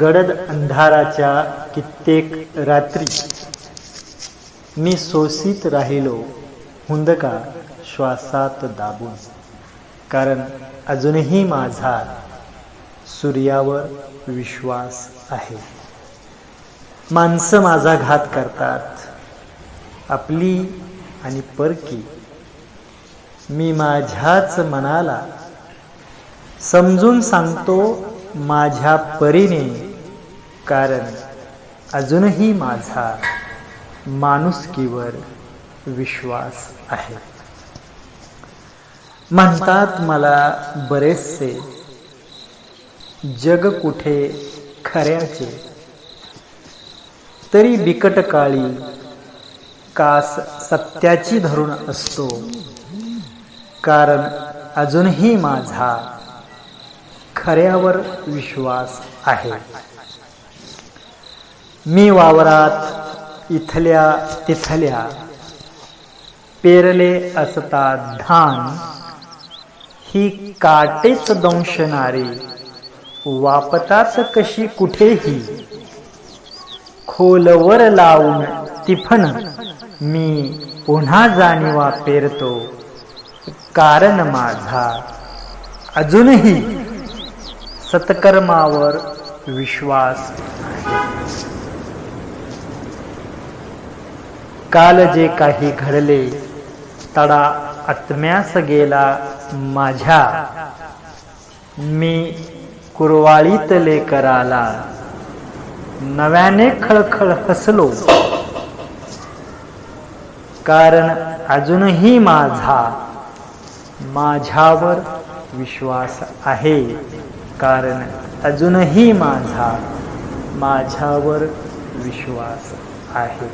गडद अंधाराच्या कित्येक रात्री. मी सोसीत राहिलो हुंदका श्वासात दाबून. कारण अजूनही माझा सूर्यावर विश्वास आहे. माणसं माझा घात करतात. आपली आणि परकी. मी माझ्याच मनाला समजून सांगतो माझ्या परीने. कारण अजूनही माझा माणुसकीवर विश्वास आहे. म्हणतात मला बरेचसे जग कुठे खऱ्याचे. तरी बिकट काळी कास सत्याची धरून असतो. कारण अजूनही माझा खऱ्यावर विश्वास आहे. मी वावरात इथल्या तिथल्या पेरले असता धान ही काटेच दंशणारी वापतात कशी कुठेही. खोलवर लावून तिफन मी पुन्हा जाणीवा पेरतो कारण माझा अजूनही सत्कर्मावर विश्वास काल जे काही घडले तडा आत्म्यास गेला माझ्या. मी कुरवाळीतले कराला नव्याने खळखळ हसलो. कारण अजूनही माझा माझ्यावर विश्वास आहे. कारण अजूनही माझा माझ्यावर विश्वास आहे.